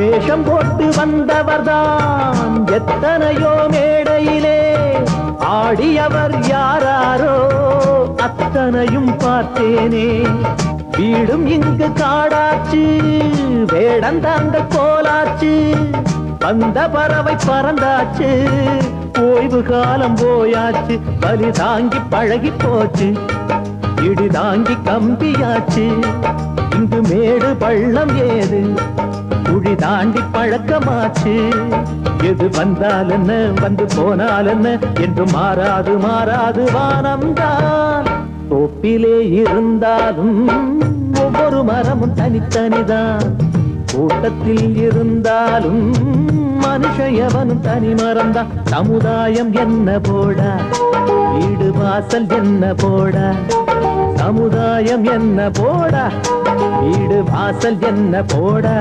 வேஷம் போட்டு வந்தவர்தான் எத்தனையோ மேடையிலே ஆடியவர் யாராரோ அத்தனையும் பார்த்தேனே. வீடும் இங்கு காடாச்சு வேடந்தாங்க கோலாச்சு வந்த பறவை பறந்தாச்சு ஓய்வு காலம் போயாச்சு பலி தாங்கி பழகி போச்சு இடி தாங்கி கம்பியாச்சு. இங்கு மேடு பள்ளம் ஏது? குழி தாண்டி பழக்கமாச்சு. எது வந்தாலென்ன வந்து போனாலென்ன என்று மாறாது மாறாது வானம்தான். தோப்பிலே இருந்தாலும் ஒவ்வொரு மரமும் தனித்தனிதான். கூட்டத்தில் இருந்தாலும் மனுஷன் எவனும் தனி மறந்தான் சமுதாயம் என்ன போடா? வீடு வாசல் என்ன போடா? சமுதாயம் என்ன போடா? வீடு வாசல் என்ன போடா?